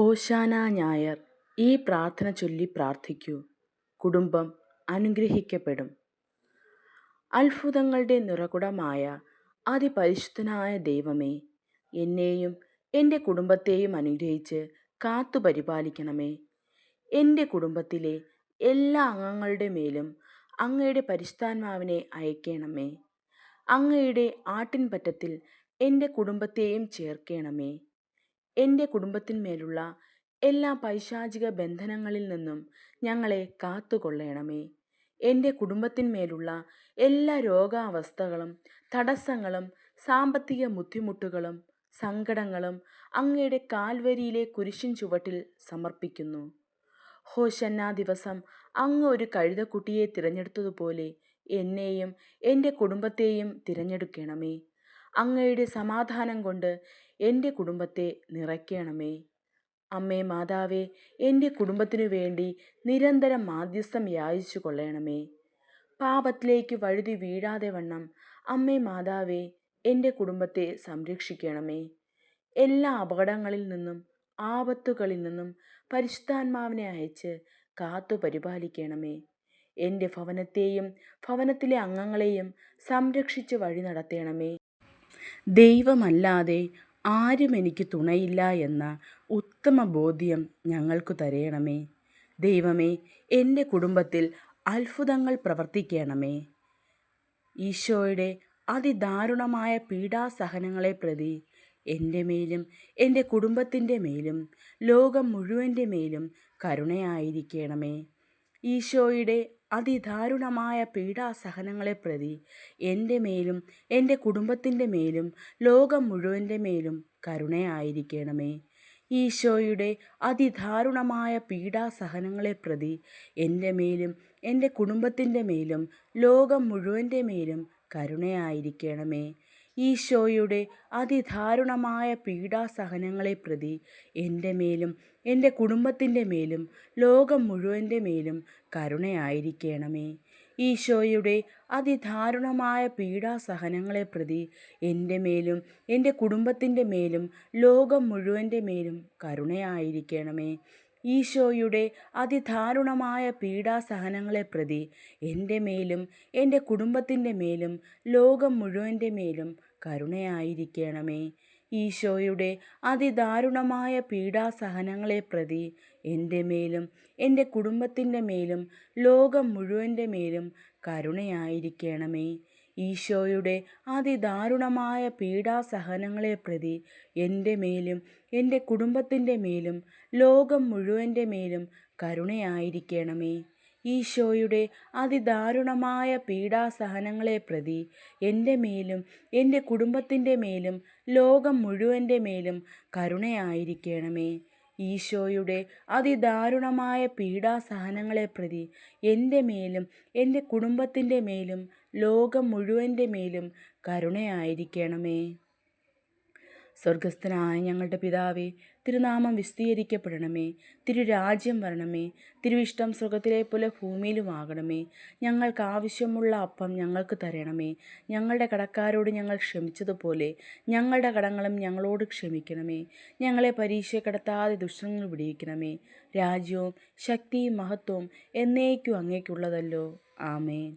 ഓശാന ഞായർ ഈ പ്രാർത്ഥന ചൊല്ലി പ്രാർത്ഥിക്കൂ. കുടുംബം അനുഗ്രഹിക്കപ്പെടും. അത്ഭുതങ്ങളുടെ നിറകുടമായ അതിപരിശുദ്ധനായ ദൈവമേ എന്നെയും എന്റെ കുടുംബത്തെയും അനുഗ്രഹിച്ച് കാത്തുപരിപാലിക്കണമേ എന്റെ കുടുംബത്തിലെ എല്ലാ അംഗങ്ങളുടെ മേലും അങ്ങയുടെ പരിശുദ്ധാത്മാവിനെ അയക്കണമേ. അങ്ങയുടെ ആട്ടിൻപറ്റത്തിൽ എന്റെ കുടുംബത്തെയും ചേർക്കണമേ. എന്റെ കുടുംബത്തിന്മേലുള്ള എല്ലാ പൈശാചിക ബന്ധനങ്ങളിൽ നിന്നും ഞങ്ങളെ കാത്തുകൊള്ളണമേ. എന്റെ കുടുംബത്തിന്മേലുള്ള എല്ലാ രോഗാവസ്ഥകളും തടസ്സങ്ങളും സാമ്പത്തിക ബുദ്ധിമുട്ടുകളും സങ്കടങ്ങളും അങ്ങയുടെ കാൽവരിയിലെ കുരിശിൻ ചുവട്ടിൽ സമർപ്പിക്കുന്നു. ഹോശന്നാ ദിവസം അങ്ങ് ഒരു കഴുതക്കുട്ടിയെ തിരഞ്ഞെടുത്തതുപോലെ എന്നെയും എന്റെ കുടുംബത്തെയും തിരഞ്ഞെടുക്കണമേ. അങ്ങയുടെ സമാധാനം കൊണ്ട് എന്റെ കുടുംബത്തെ നിറയ്ക്കണമേ. അമ്മേ മാതാവേ എന്റെ കുടുംബത്തിനു വേണ്ടി നിരന്തരം മാധ്യസ്ഥം യാചിച്ചു കൊള്ളണമേ. പാപത്തിലേക്ക് വഴുതി വീഴാതെ വണ്ണം അമ്മേ മാതാവേ എന്റെ കുടുംബത്തെ സംരക്ഷിക്കണമേ. എല്ലാ അപകടങ്ങളിൽ നിന്നും ആപത്തുകളിൽ നിന്നും പരിശുദ്ധാത്മാവിനെ അയച്ച് കാത്തു പരിപാലിക്കണമേ. എന്റെ ഭവനത്തെയും ഭവനത്തിലെ അംഗങ്ങളെയും സംരക്ഷിച്ച് വഴി നടത്തണമേ. ദൈവമല്ലാതെ ആരും എനിക്ക് തുണയില്ല എന്ന ഉത്തമ ബോധ്യം ഞങ്ങൾക്ക് തരയണമേ ദൈവമേ എന്റെ കുടുംബത്തിൽ അത്ഭുതങ്ങൾ പ്രവർത്തിക്കണമേ. ഈശോയുടെ അതിദാരുണമായ പീഡാസഹനങ്ങളെ പ്രതി എന്റെ മേലും എന്റെ കുടുംബത്തിന്റെ മേലും ലോകം മുഴുവന്റെ മേലും കരുണയായിരിക്കണമേ. ഈശോയുടെ അതിദാരുണമായ പീഡാസഹനങ്ങളെ പ്രതി എന്റെ മേലും എന്റെ കുടുംബത്തിന്റെ മേലും ലോകം മുഴുവന്റെ മേലും കരുണയായിരിക്കണമേ. ഈശോയുടെ അതിദാരുണമായ പീഡാസഹനങ്ങളെ പ്രതി എന്റെ മേലും എന്റെ കുടുംബത്തിന്റെ മേലും ലോകം മുഴുവന്റെ മേലും കരുണയായിരിക്കണമേ. ഈശോയുടെ അതിദാരുണമായ പീഡാസഹനങ്ങളെ പ്രതി എന്റെ മേലും എന്റെ കുടുംബത്തിന്റെ മേലും ലോകം മുഴുവന്റെ മേലും കരുണയായിരിക്കണമേ. ഈശോയുടെ അതിദാരുണമായ പീഡാസഹനങ്ങളെ പ്രതി എന്റെ മേലും എന്റെ കുടുംബത്തിന്റെ മേലും ലോകം മുഴുവന്റെ മേലും കരുണയായിരിക്കണമേ. ഈശോയുടെ അതിദാരുണമായ പീഡാസഹനങ്ങളെ പ്രതി എന്റെ മേലും എന്റെ കുടുംബത്തിന്റെ മേലും ലോകം മുഴുവന്റെ മേലും കരുണയായിരിക്കണമേ. ഈശോയുടെ അതിദാരുണമായ പീഡാസഹനങ്ങളെ പ്രതി എന്റെ മേലും എന്റെ കുടുംബത്തിന്റെ മേലും ലോകം മുഴുവന്റെ മേലും കരുണയായിരിക്കണമേ. ഈശോയുടെ അതിദാരുണമായ പീഡാസഹനങ്ങളെ പ്രതി എന്റെ മേലും എന്റെ കുടുംബത്തിന്റെ മേലും ലോകം മുഴുവന്റെ മേലും കരുണയായിരിക്കണമേ. ഈശോയുടെ അതിദാരുണമായ പീഡാസഹനങ്ങളെ പ്രതി എന്റെ മേലും എന്റെ കുടുംബത്തിന്റെ മേലും ലോകം മുഴുവന്റെ മേലും കരുണയായിരിക്കണമേ. ഈശോയുടെ അതിദാരുണമായ പീഡാസഹനങ്ങളെ പ്രതി എന്റെ മേലും എന്റെ കുടുംബത്തിന്റെ മേലും ലോകം മുഴുവന്റെ മേലും കരുണയായിരിക്കണമേ. സ്വർഗസ്ഥനായ ഞങ്ങളുടെ പിതാവേ തിരുനാമം വിസ്തീകരിക്കപ്പെടണമേ. തിരുരാജ്യം വരണമേ. തിരുവിഷ്ടം സ്വർഗത്തിലെ പോലെ ഭൂമിയിലുമാകണമേ. ഞങ്ങൾക്ക് ആവശ്യമുള്ള അപ്പം ഞങ്ങൾക്ക് തരണമേ. ഞങ്ങളുടെ കടക്കാരോട് ഞങ്ങൾ ക്ഷമിച്ചതുപോലെ ഞങ്ങളുടെ കടങ്ങളും ഞങ്ങളോട് ക്ഷമിക്കണമേ. ഞങ്ങളെ പരീക്ഷ കടത്താതെ ദുഷ്ടങ്ങൾ വിടിയിക്കണമേ രാജ്യവും ശക്തിയും മഹത്വവും എന്നേക്കും അങ്ങേക്കുള്ളതല്ലോ. ആമേൻ.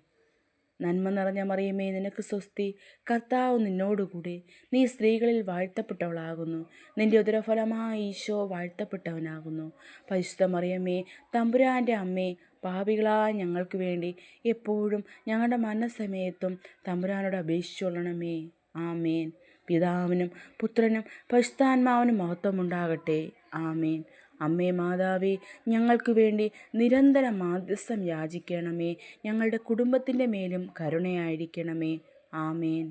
നന്മ നിറഞ്ഞ മറിയമേ നിനക്ക് സ്വസ്തി. കർത്താവ് നിന്നോടുകൂടി. നീ സ്ത്രീകളിൽ വാഴ്ത്തപ്പെട്ടവളാകുന്നു. നിന്റെ ഉദരഫലമായ ഈശോ വാഴ്ത്തപ്പെട്ടവനാകുന്നു. പരിശുദ്ധ മറിയമ്മേ തമ്പുരാന്റെ അമ്മേ പാപികളായ ഞങ്ങൾക്ക് വേണ്ടി എപ്പോഴും ഞങ്ങളുടെ മനസ്സമയത്തും തമ്പുരാനോട് അപേക്ഷിച്ചുകൊള്ളണമേ. ആമേൻ. പിതാവിനും പുത്രനും പരിശുദ്ധാത്മാവിനും മഹത്വമുണ്ടാകട്ടെ. ആമേൻ. അമ്മേ മാതാവേ ഞങ്ങൾക്ക് വേണ്ടി നിരന്തരം മാധ്യസ്ഥം യാചിക്കണമേ. ഞങ്ങളുടെ കുടുംബത്തിന്റെ മേലും കരുണയായിരിക്കണമേ. ആമേൻ.